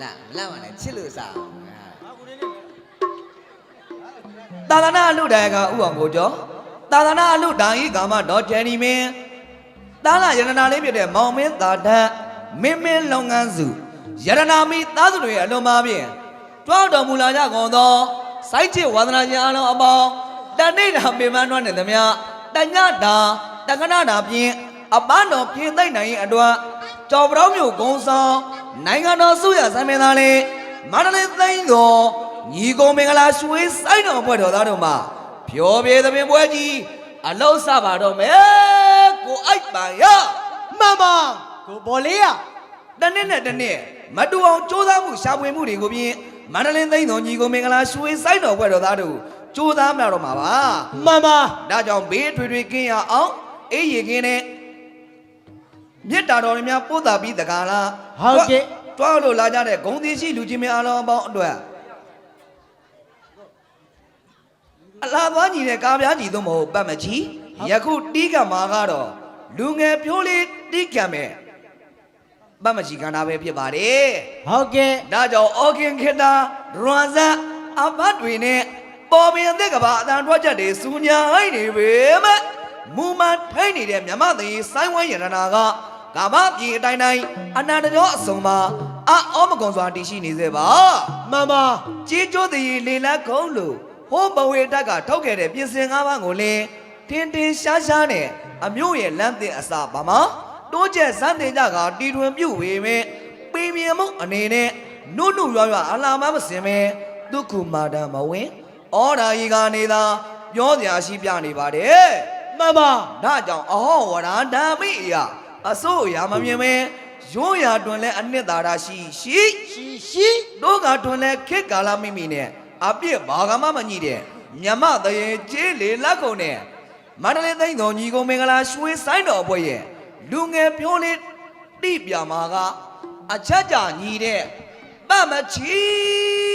လာမလာပါနဲ့ချစ်လို့စားအောင်ဟာသာသနာအလူတိုင်ကဥအောင်ကိုကျော်သာသနာအလူတိုင်ဤကာမတော်ကျန်ဒီမင်းသာလယရနာလေးဖြစ်တဲ့မောင်မင်းသာဓာတ်မင်းမင်းလုံငန်းစုယရနာမီသားစုတွေအလွန်ပါဖြင့်တွားတော်မူလာကြကုန်သောစိုက်ချစ်ဝါသနာရှင်အလုံးအပေါင်းတဏိတာပင်မနှွမ်းနေသမျှတညတာတက္ကနာတာဖြင့်အပန်းတော်ပြင်သိမ့်နိုင်ရင်အတွက်ကြော်ပရောမျိုးဂုံဆောင် နိုင်ငံတော်စုရဆံမင်းသားလေးမန္တလေးသိန်းတော်ညီကောင်မင်္ဂလာရွှေဆိုင်တော်ဘွဲ့တော်သားတို့မှာဖျော်ဖြေသမင်ပွဲကြီးအလောက်စပါတော့မယ်ကိုအိုက်ပါရမမကိုဘော်လေးရတနေ့နဲ့တနေ့မတူအောင်စူးစမ်းမှုရှာဖွေမှုတွေကိုပြင်မန္တလေးသိန်းတော်ညီကောင်မင်္ဂလာရွှေဆိုင်တော်ဘွဲ့တော်သားတို့စူးစမ်းကြတော့မှာပါမမဒါကြောင့်ဘေးထွေထွေကင်းရအောင်အေးရေကင်းတဲ့ မြစ်တာတော်များပို့တာပြီးတကားလားဟုတ်ကဲ့တွားလို့လာကြတဲ့ဂုံသေးရှိလူကြီးများအလုံးအပေါင်းအတွက်အလားသွားညီတဲ့ကားပြားညီသို့မဟုတ်ပတ်မချီယခုတီးကမာကတော့လူငယ်ဖြိုးလေးတီးကံမဲ့ပတ်မချီကန္တာပဲဖြစ်ပါတယ်ဟုတ်ကဲ့ဒါကြောင့်အော်ကင်ခေတာရွမ်ဇတ်အဘတ်တွေနဲ့ပေါ်ပင်အသက်ကဘာအတန်ထွက်ချက်တွေစူညာဟိုင်းနေပေမဲ့မူမထိုင်းနေတဲ့မြမသေးစိုင်းဝိုင်းရတနာက ကမ္ဘာပြည်အတိုင်းတိုင်းအနန္တရောအစုံမှာအောမကွန်စွာတည်ရှိနေစေပါမှန်ပါကြီးကျိုးတည်လေလက်ခုံးလို့ဟိုးဘဝေတက်ကထုတ်ခဲ့တဲ့ပြင်ဆင်ငါးပါးကိုလင်းထင်းထင်းရှားရှားနဲ့အမျိုးရဲ့လမ်းသစ်အစာပါမှာတိုးကျက်စမ်းတင်ကြကတီထွင်ပြုတ်ဝေမဲ့ပင်မြေမှုအနေနဲ့နုနုရွရွအလာမမစင်မဲဒုက္ခမာဒမဝင်ဩရာကြီးကနေသာပြောစရာရှိပြနေပါတယ်မှန်ပါဒါကြောင့်အဟောဝရဓာမိအရာ အစိုးအရာမမြင်မဲရိုးရာတွင်လဲအနှစ်သာရရှိရှိရှိရှိတို့ကတွင်လဲခေတ်ကာလမိမိနဲ့အပြစ်ဘာကမှမညိတဲ့မြမတရေကျေးလေလက်ကုန်နဲ့မန္တလေးသိန်းတော်ညီကုံမင်္ဂလာရွှေဆိုင်တော်ဘွဲ့ရဲ့လူငယ်ပြောလေးတိပြမာကအချက်ကြညီတဲ့ပတ်မချီ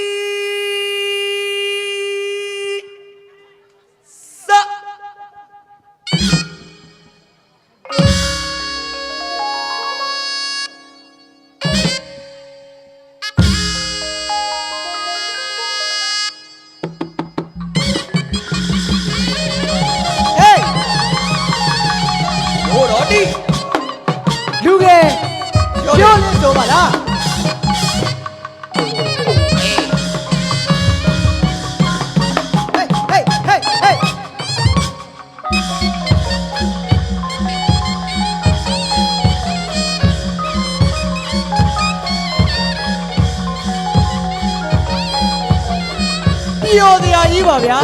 ပြောတရားကြီးပါဗျာ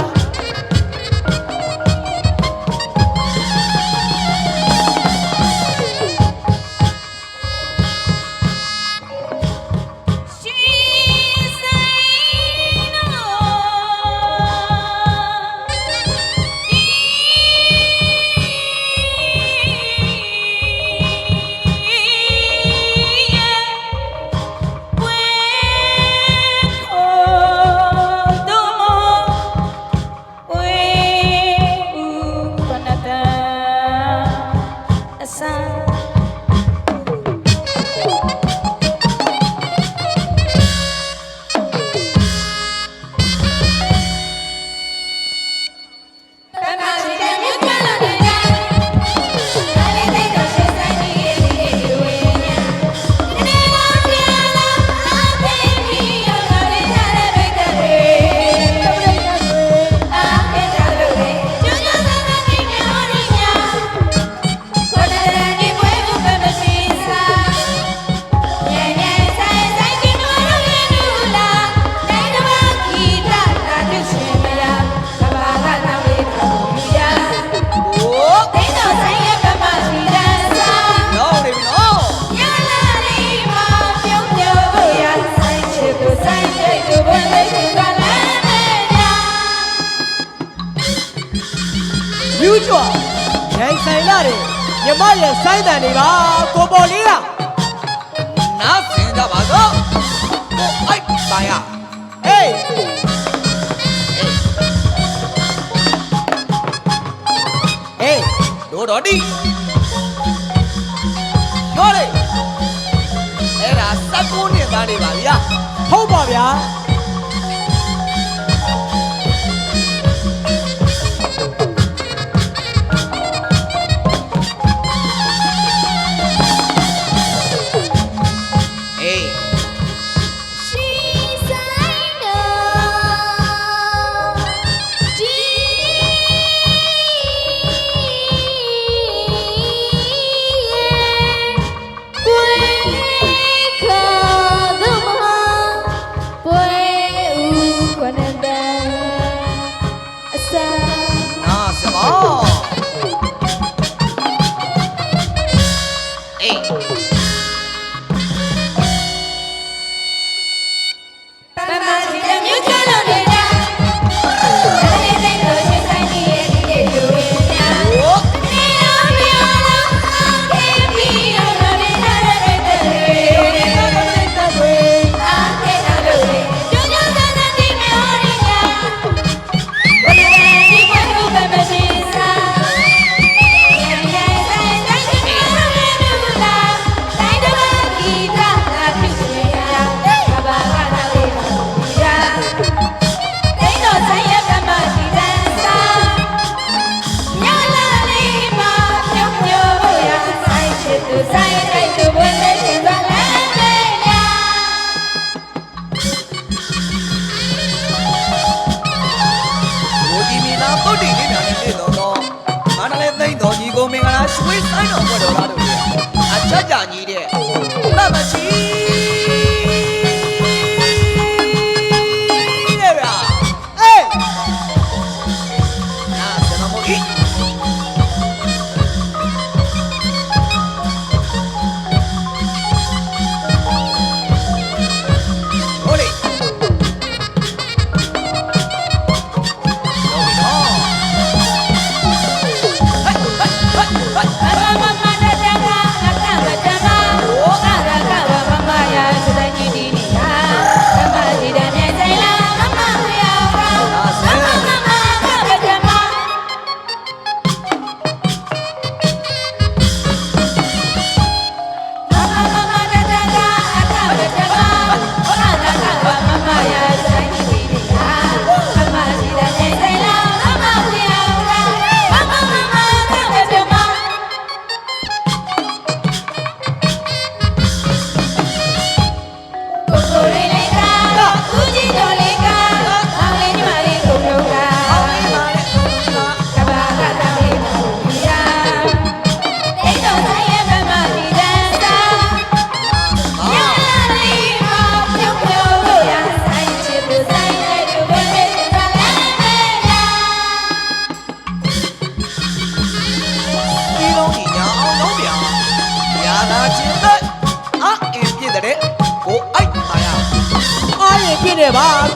မြူးကျွာရိုင်ဆိုင်လာတယ်မြမရဲ့စိုင်းတန်တွေပါကိုပေါ်လေးကနားစင်ကြပါစို့ကိုအိုက်ပါရဟေးဟေးတို့တော်တိရောလေအဲ့ဒါစ16နှစ်သားနေပါဗျာဟုတ်ပါဗျာ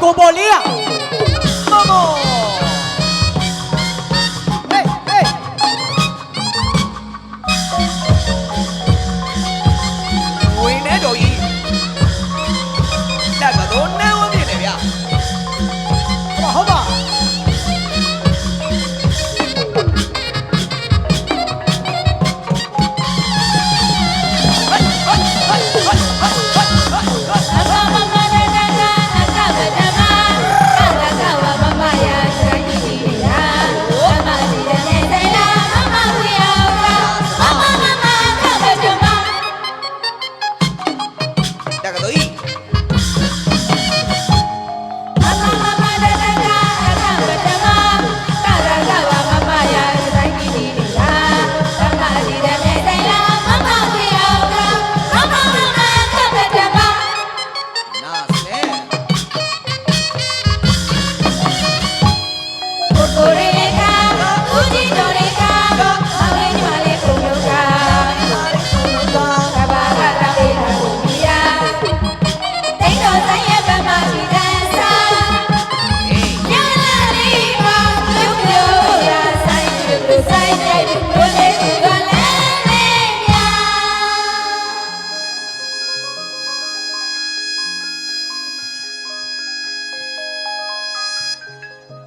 အင်းပြ